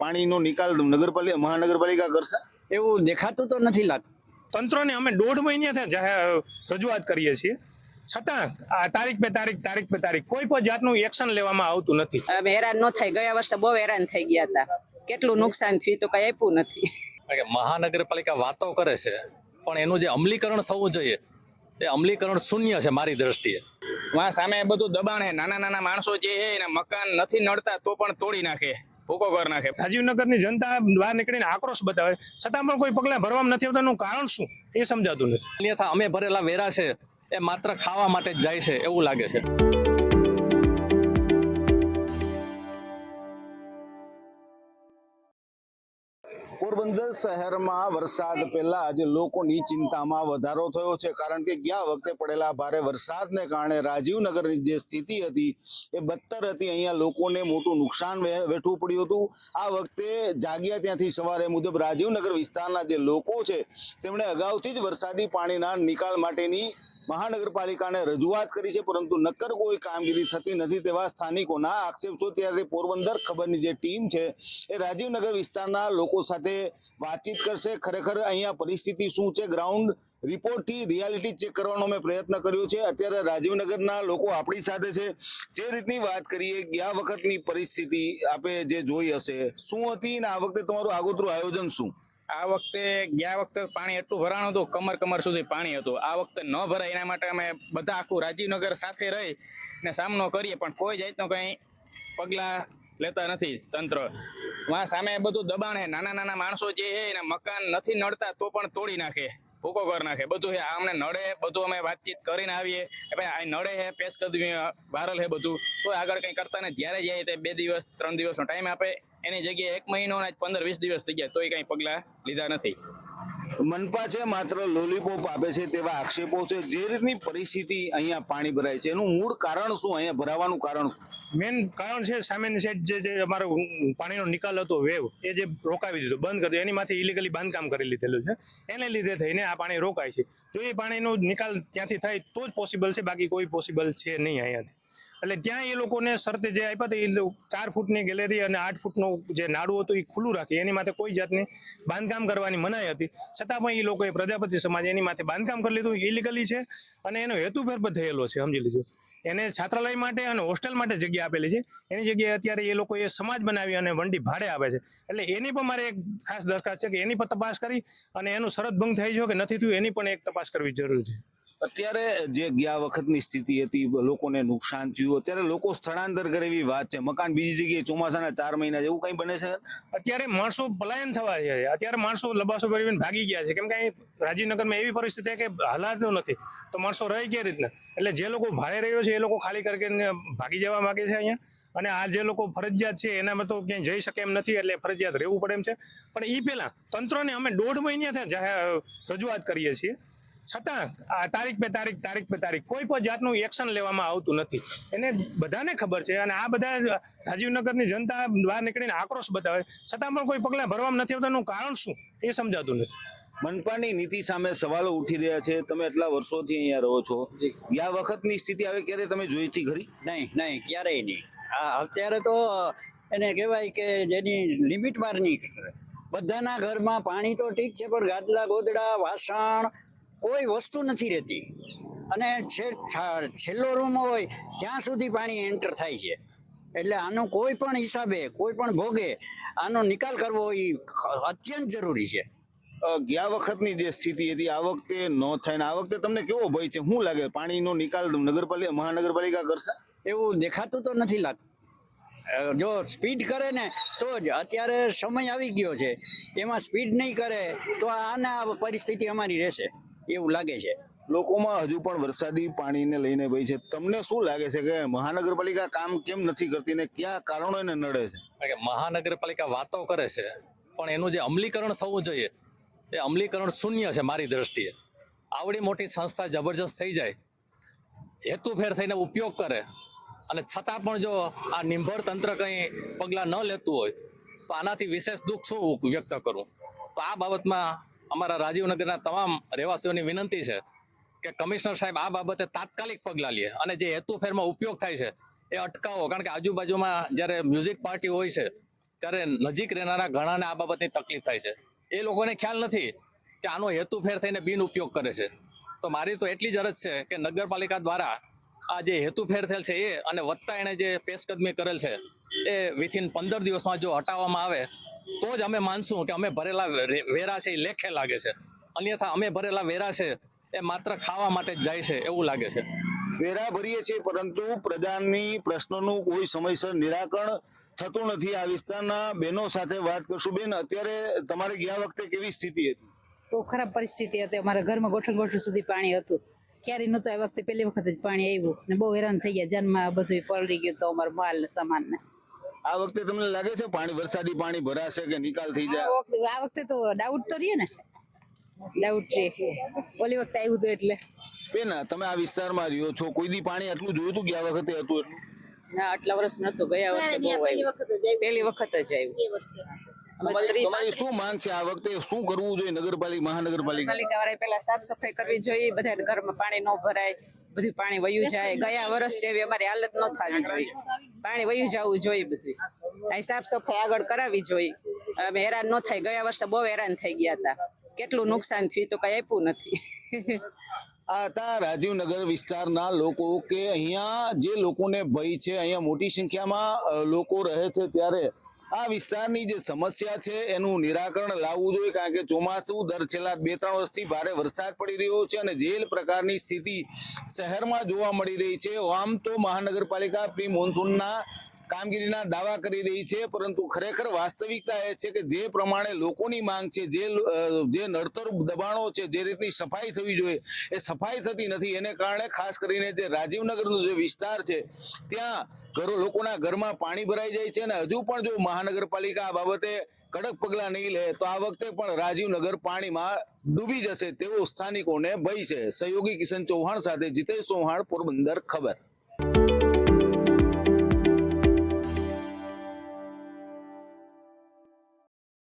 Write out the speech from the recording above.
પાણીનો નિકાલ નગરપાલિકા મહાનગરપાલિકા કરશે? એવું દેખાતું તો નથી લાગતું. તંત્રને અમે દોઢ મહિનાથી રજૂઆત કરીએ છીએ. છતાં આ તારીખ પે તારીખ તારીખ પે તારીખ કોઈ પણ જાતનું એક્શન લેવામાં આવતું નથી. અમે હેરાન ન થાય. ગયા વર્ષે બહુ હેરાન થઈ ગયા હતા. કેટલું નુકસાન થયું તો કઈ આપ્યું નથી. મહાનગરપાલિકા વાતો કરે છે પણ એનું જે અમલીકરણ થવું જોઈએ એ અમલીકરણ શૂન્ય છે મારી દ્રષ્ટિએ. વા સામે બધું દબાણ હે નાના નાના માણસો જે છે એના મકાન નથી નડતા તો પણ તોડી નાખે. ભૂકો કર નાખે. રાજીવનગરની જનતા બહાર નીકળીને આક્રોશ બતાવે. છતાં પણ કોઈ પગલાં ભરવામાં નથી આવતાનું કારણ શું? એ સમજાતું નથી. અન્યથા અમે ભરેલા વેરા છે એ માત્ર ખાવા માટે જ જાય છે એવું લાગે છે. પોરબંદર શહેરમાં વરસાદ પહેલા આજે લોકોની ચિંતામાં વધારો થયો છે. કારણ કે ગયા વખતે પડેલા ભારે વરસાદને કારણે રાજીવનગરની જે સ્થિતિ હતી, એ બદતર હતી. અહીંયા લોકોને મોટું નુકસાન વેઠવું પડ્યું હતું. આ વખતે જાગ્યા ત્યાંથી સવારે મુજબ રાજીવનગર વિસ્તારના જે લોકો છે, તેમણે અગાઉથી જ વરસાદી પાણીના નિકાલ માટેની મહાનગરપાલિકાને રજૂઆત કરી છે, પરંતુ નક્કર કોઈ કામગીરી થતી નથી તેવા સ્થાનિકોના આક્ષેપ છો. ત્યારે પોરબંદર ખબરની જે ટીમ છે, એ રાજીવનગર વિસ્તારના લોકો સાથે વાતચીત કરશે. ખરેખર અહીંયા પરિસ્થિતિ શું છે? ગ્રાઉન્ડ રિપોર્ટથી રિયાલિટી ચેક કરવાનો મેં પ્રયત્ન કર્યો છે. અત્યારે રાજીવનગરના લોકો આપણી સાથે છે. જે રીતની વાત કરીએ, ગયા વખતની પરિસ્થિતિ આપે જે જોઈ હશે. શું હતી અને આ વખતે તમારું આગોતરું આયોજન શું? આ વખતે ગયા વખતે પાણી એટલું ભરાણું હતું, કમર કમર સુધી પાણી હતું. આ વખતે ન ભરાય, એના માટે અમે બધા આખું રાજીવનગર સાથે રહી ને સામનો કરીએ, પણ કોઈ જાતનો કંઈ પગલાં લેતા નથી તંત્ર. સામે બધું દબાણ હે નાના નાના માણસો જે છે એના મકાન નથી નડતા તો પણ તોડી નાખે. ભૂકો કરી નાખે. બધું છે અમને નડે, બધું અમે વાતચીત કરીને આવીએ. કે ભાઈ નડે છે પેશ કદમી વારલ છે બધું. તો આગળ કંઈ કરતા ને જ્યારે જાય તે બે દિવસ, ત્રણ દિવસનો ટાઈમ આપે. એની જગ્યાએ એક મહિનો ને પંદર, વીસ દિવસ થઈ ગયા, તોય કંઈ પગલાં લીધા નથી. મનપા છે, માત્ર લોલીપોપ આપે છે તેવા આક્ષેપો છે. જે રીતની પરિસ્થિતિ અહીંયા પાણી ભરાય છે, એનું મૂળ કારણ શું? અહીંયા ભરાવાનું કારણ શું? મેન કારણ છે સામેની સાઈડ જે જે અમારો પાણીનો નિકાલ હતો વેવ, એ જે રોકાવી દીધો, બંધ કરી દીધો. એનીમાંથી ઇલીગલી બાંધકામ કરી લીધેલું છે. એને લીધે થઈને આ પાણી રોકાય છે. જો એ પાણીનો નિકાલ ત્યાંથી થાય તો જ પોસિબલ છે, બાકી કોઈ પોસિબલ છે નહીં અહીંયાથી. એટલે ત્યાં એ લોકોને શરતે જે આપ્યા હતા, એ ચાર ફૂટની ગેલેરી અને આઠ ફૂટનું જે નાડું હતું, એ ખુલ્લું રાખી. એની માથે કોઈ જાતની બાંધકામ કરવાની મનાઈ હતી. છતાં પણ એ લોકોએ પ્રજાપતિ સમાજ એની માથે બાંધકામ કરી લીધું ઇલીગલી છે. અને એનો હેતુફેર પણ થયેલો છે, સમજી લીધું એને છાત્રાલય માટે અને હોસ્ટેલ માટે જગ્યા આપેલી છે. એની જગ્યાએ અત્યારે એ લોકોએ સમાજ બનાવી અને વંડી ભાડે આપે છે. એટલે એની પણ મારે એક ખાસ દરખાસ્ત છે કે એની પણ તપાસ કરી અને એનું શરત ભંગ થઈ છે કે નથી થયું, એની પણ એક તપાસ કરવી જરૂરી છે. અત્યારે જે ગયા વખતની સ્થિતિ હતી, લોકોને નુકસાન થયું, અત્યારે લોકો સ્થળાંતર કરે એવી વાત છે. મકાન બીજી જગ્યાએ ચોમાસાના ચાર મહિના જેવું કંઈ બને છે? અત્યારે માણસો પલાયન થવા છે. અત્યારે માણસો લબાસો કરીને ભાગી ગયા છે. કેમ કે અહીં રાજીવનગરમાં એવી પરિસ્થિતિ કે હાલાતનું નથી. તો માણસો રહી કઈ રીતના? એટલે જે લોકો ભાડે રહ્યો છે, એ લોકો ખાલી કરીને ભાગી જવા માંગે છે અહીંયા. અને આ જે લોકો ફરજિયાત છે, એનામાં તો ક્યાંય જઈ શકે એમ નથી, એટલે ફરજિયાત રહેવું પડે એમ છે. પણ એ પહેલાં તંત્રને અમે દોઢ મહિનાથી રજૂઆત કરીએ છીએ. છતાં આ તારીખ પે તારીખ તારીખ પે તારીખ કોઈ પણ જાતનું એક્શન લેવામાં આવતું નથી. એને બધાને ખબર છે અને આ બધા રાજીવનગરની જનતા બહાર નીકળીને આક્રોશ બતાવે છતાં પણ કોઈ પગલાં ભરવામાં નથી આવતા એનું કારણ શું? એ સમજાતું નથી. મનપાની નીતિ સામે સવાલો ઉઠી રહ્યા છે. તમે એટલા વર્ષોથી અહીંયા રહો છો. ગયા વખતની સ્થિતિ આવે ક્યારે તમે જોઈ હતી ખરી? નહીં નહીં ક્યારેય નહીં. આ અત્યારે તો એને કહેવાય કે જેની લિમિટ બહારની બધાના ઘરમાં પાણી તો ઠીક છે પણ ગાદલા ગોદડા વાસણ કોઈ વસ્તુ નથી રહેતી. અને છે- છેલ્લો રૂમ હોય ત્યાં સુધી પાણી એન્ટર થાય છે. એટલે આનું કોઈ પણ હિસાબે કોઈ પણ ભોગે આનો નિકાલ કરવો એ અત્યંત જરૂરી છે. ગયા વખતની જે સ્થિતિ હતી આ વખતે ન થાય ને આ વખતે તમને કેવો ભય છે? શું લાગે? પાણીનો નિકાલ નગરપાલિકા મહાનગરપાલિકા કરશે? એવું દેખાતું તો નથી લાગતું જો સ્પીડ કરે ને તો જ. અત્યારે સમય આવી ગયો છે. એમાં સ્પીડ નહીં કરે તો આના પરિસ્થિતિ અમારી રહેશે. એવું લાગે છે. લોકોમાં હજુ પણ વરસાદી પાણીને લઈને ભાઈ છે. તમને શું લાગે છે કે મહાનગરપાલિકા કામ કેમ નથી કરતી ને કયા કારણો એને નડે છે? કે મહાનગરપાલિકા વાતો કરે છે પણ એનું જે અમલીકરણ થવું જોઈએ એ અમલીકરણ શૂન્ય છે મારી દ્રષ્ટિએ. આવડી મોટી સંસ્થા જબરજસ્ત થઈ જાય હેતુફેર થઈને ઉપયોગ કરે અને છતાં પણ જો આ નિર્ભર તંત્ર કંઈ પગલાં ન લેતું હોય તો આનાથી વિશેષ દુઃખ શું વ્યક્ત કરું? તો આ બાબતમાં અમારા રાજીવનગરના તમામ રહેવાસીઓની વિનંતી છે કે કમિશનર સાહેબ આ બાબતે તાત્કાલિક પગલાં લે અને જે હેતુફેરમાં ઉપયોગ થાય છે એ અટકાવો. કારણ કે આજુબાજુમાં જ્યારે મ્યુઝિક પાર્ટી હોય છે, ત્યારે નજીક રહેનારા ઘણાને આ બાબતની તકલીફ થાય છે. એ લોકોને ખ્યાલ નથી કે આનો હેતુ ફેર થઈને બિન ઉપયોગ કરે છે. તો મારી તો એટલી જ અરજ છે કે નગરપાલિકા દ્વારા આ જે હેતુ ફેર થયેલ છે એ અને વત્તા એણે જે પેશકદમી કરેલ છે એ વિથિન પંદર દિવસમાં જો હટાવવામાં આવે તો જ અમે માનશું કે અમે ભરેલા વેરા છે એ લેખે લાગે છે. અન્યથા અમે ભરેલા વેરા છે એ માત્ર ખાવા માટે જ જાય છે એવું લાગે છે. વેરા ભરીએ છીએ પરંતુ પ્રજાની પ્રશ્નોનું કોઈ સમયસર નિરાકરણ થતું નથી. આ વિસ્તારના બહેનો સાથે વાત કરશું. બેન અત્યારે તમારે ગયા વખતે કેવી સ્થિતિ હતી? બહુ ખરાબ પરિસ્થિતિ હતી. અમારા ઘરમાં ગોઠણ ગોઠણ સુધી પાણી હતું. ક્યારે નહોતું. આ વખતે પહેલી વખત જ પાણી આવ્યું. ને બહુ હેરાન થઈ ગયા. જાનમાં બધું પલળી ગયું તો અમારું માલ ને સામાન ને આ વખતે તમને લાગે છે પાણી વરસાદી પાણી ભરાશે કે નિકાલ થઈ જાય? આ વખતે તો ડાઉટ તો રહીએ ને. ડાઉટ રહે. ઓલી વખતે આવ્યું હતું એટલે. બેન તમે આ વિસ્તારમાં રહ્યો છો. કોઈ દી પાણી આટલું જોયું હતું ગયા વખતે હતું એટલું? ના આટલા વર્ષ નતો ગયા વર્ષે બહુ આવ્યું. પહેલી વખત જ આવ્યું. તમારી શું માંગ છે આ વખતે? શું કરવું જોઈએ નગરપાલિકા મહાનગરપાલિકા? પાલિકા પેલા સાફ સફાઈ કરવી જોઈએ. બધા ઘરમાં પાણી ન ભરાય. બધું પાણી વયું જાય. ગયા વર્ષ જેવી અમારી હાલત ન થવી જોઈએ. પાણી વયું જવું જોઈએ બધું. અહીં સાફ સફાઈ આગળ કરાવવી જોઈએ. અમે હેરાન ન થાય. ગયા વર્ષે બહુ હેરાન થઈ ગયા હતા. કેટલું નુકસાન થયું તો કઈ આપ્યું નથી. આ હતા રાજીવનગર વિસ્તારના લોકો કે અહીંયા જે લોકોને ભય છે, અહીંયા મોટી સંખ્યામાં લોકો રહે છે ત્યારે આ વિસ્તારની જે સમસ્યા છે એનું નિરાકરણ લાવવું જોઈએ કારણ કે ચોમાસું દર છેલ્લા બે ત્રણ વર્ષથી ભારે વરસાદ પડી રહ્યો છે અને જે પ્રકારની સ્થિતિ શહેરમાં જોવા મળી રહી છે, આમ તો મહાનગરપાલિકા પ્રી મોન્સૂનના કામગીરીના દાવા કરી રહી છે, પરંતુ ખરેખર વાસ્તવિકતા એ છે કે જે પ્રમાણે લોકોની માંગ છે, જે જે નડતર દબાણો છે, જે રીતની સફાઈ થવી જોઈએ, એ સફાઈ થતી નથી. એને કારણે ખાસ કરીને જે રાજીવનગરનો જે વિસ્તાર છે, ત્યાં ઘરો, લોકોના ઘરમાં પાણી ભરાઈ જાય છે અને હજુ પણ જો મહાનગરપાલિકા આ બાબતે કડક પગલાં નહીં લે, તો આ વખતે પણ રાજીવનગર પાણીમાં ડૂબી જશે તેવો સ્થાનિકોને ભય છે. સહયોગી કિશન ચૌહાણ સાથે જીતેશ ચૌહાણ, પોરબંદર ખબર.